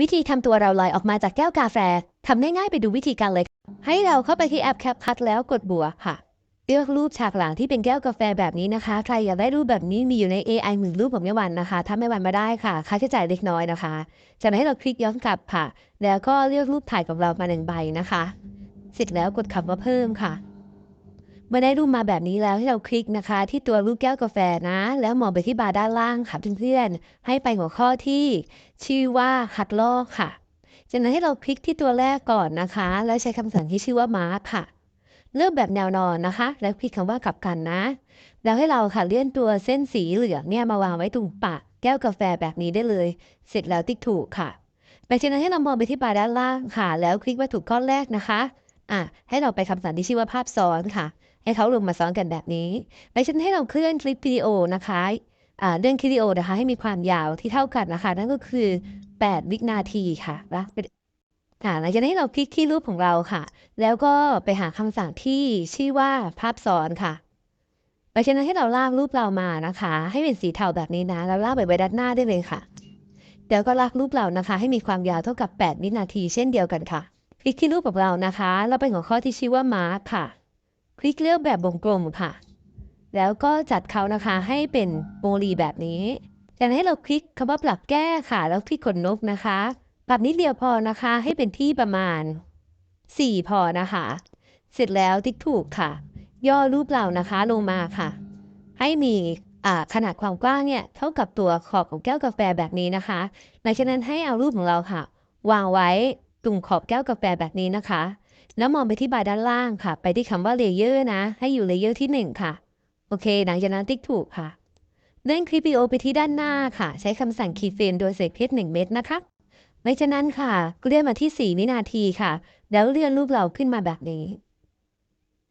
วิธีทำตัวเราลอยออกมาจากแก้วกาแฟทำง่ายๆไปดูวิธีการเลย ให้เราเข้าไปที่แอป CapCut แล้วกดบวกค่ะเลือกรูปฉากหลังที่เป็นแก้วกาแฟแบบนี้นะคะ ใครอยากได้รูปแบบนี้มีอยู่ใน AI หมื่นรูปของแม่วันนะคะ ถ้าไม่วันมาได้ค่ะ ค่าใช้จ่ายเล็กน้อยนะคะ จากนั้นให้เราคลิกย้อนกลับค่ะ แล้วก็เลือกรูปถ่ายของเรามาหนึ่งใบนะคะ เสร็จแล้วกดคำว่าเพิ่มค่ะ มื่อได้รูปมาแบบนี้แล้วให้เราคลิกนะคะ ที่ตัวรูปแก้วกาแฟนะ แล้วมองไปที่บาร์ด้านล่างค่ะเพื่อนๆให้ไปหัวข้อที่ชื่อว่าคัดลอกค่ะ จากนั้นให้เราคลิกที่ตัวแรกก่อนนะคะ แล้วใช้คำสั่งที่ชื่อว่ามาร์คค่ะ เลือกแบบแนวนอนนะคะ แล้วคลิกคำว่ากลับกันนะ แล้วให้เราค่ะเลื่อนตัวเส้นสีเหลืองเนี่ยมาวางไว้ตรงปากแก้วกาแฟแบบนี้ได้เลย เสร็จแล้วติ๊กถูกค่ะหลังจากนั้นให้เรามองไปที่บาร์ด้านล่างค่ะ แล้วคลิกวัตถุก้อนแรกนะคะอะให้เราไปคำสั่งที่ชื่อว่าภาพซ้อนค่ะ ให้เขาลงมาซ้อนกันแบบนี้หลังจากนั้นให้เราเคลื่อนคลิปวิดีโอนะคะอ่าเรื่องคลิปวิดีโอนะคะ ให้มีความยาวที่เท่ากันนะคะ นั่นก็คือ 8 วินาทีค่ะนะเป็นอ่าหลังจากนั้นให้เราคลิกที่รูปของเราค่ะ แล้วก็ไปหาคำสั่งที่ชื่อว่าภาพซ้อนค่ะหลังจากนั้นให้เราลากรูปเรามานะคะ ให้เป็นสีเทาแบบนี้นะ แล้วลากไปไว้ด้านหน้าได้เลยค่ะ เดี๋ยวก็ลากรูปเรานะคะ ให้มีความยาวเท่ากับ 8 วินาทีเช่นเดียวกันค่ะ คลิกที่รูปของเรานะคะแล้วไปหัวข้อที่ชื่อว่ามาร์คค่ะ คลิกเลือกแบบวงกลมค่ะ แล้วก็จัดเขานะคะให้เป็นโมลีแบบนี้ จากนั้นให้เราคลิกคำว่าปรับแก้ค่ะ แล้วคลิกขนนกนะคะ ปรับนิดเดียวพอนะคะ ให้เป็นที่ประมาณ 4 พอนะคะ เสร็จแล้วติ๊กถูกค่ะ ย่อรูปเรานะคะลงมาค่ะ ให้มีขนาดความกว้างเนี่ยเท่ากับตัวขอบของแก้วกาแฟแบบนี้นะคะหลังจากนั้นให้เอารูปของเราค่ะ วางไว้ตรงขอบแก้วกาแฟแบบนี้นะคะ แล้วมองไปที่บาร์ด้านล่างค่ะ ไปที่คำว่าเลเยอร์นะ ให้อยู่เลเยอร์ที่ 1 ค่ะ โอเค หลังจากนั้นติ๊กถูกค่ะ เลื่อนคลิปวิดีโอไปที่ด้านหน้าค่ะ ใช้คำสั่งคีย์เฟรมโดยเศษเพชร1เม็ดนะคะหลังจานั้นค่ะเลื่อนมาที่ 4 วินาทีค่ะ แล้วเลื่อนรูปเราขึ้นมาแบบนี้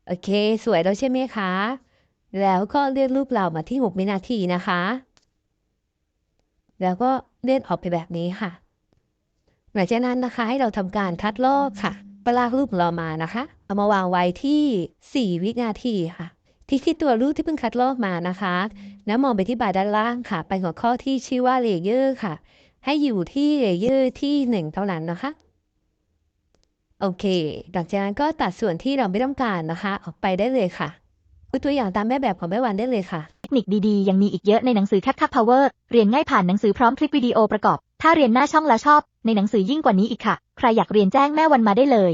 โอเค สวยแล้วใช่ไหมคะ แล้วก็เลื่อนรูปเรามาที่ 6 วินาทีนะคะ แล้วก็เลื่อนออกไปแบบนี้ค่ะหลังจากนั้นนะคะให้เราทำการคัดลอกค่ะ ปลากรูปของเรามานะคะ เอามาวางไว้ที่ 4 วินาทีค่ะคลิกที่ตัวรูปที่เพิ่งคัดลอกมานะคะ แล้วมองไปที่บาร์ด้านล่างค่ะ ไปหัวข้อที่ชื่อว่าเลเยอร์ค่ะ ให้อยู่ที่เลเยอร์ที่ 1 เท่านั้นนะคะ โอเค หลังจากนั้นก็ตัดส่วนที่เราไม่ต้องการนะคะ ออกไปได้เลยค่ะดูตัวอย่างตามแม่แบบของแม่วันได้เลยค่ะ เทคนิคดีๆ ยังมีอีกเยอะในหนังสือ CapCut Power เรียนง่ายผ่านหนังสือพร้อมคลิปวิดีโอประกอบ ถ้าเรียนหน้าช่องแล้วชอบ ในหนังสือยิ่งกว่านี้อีกค่ะ ใครอยากเรียนแจ้งแม่วันมาได้เลย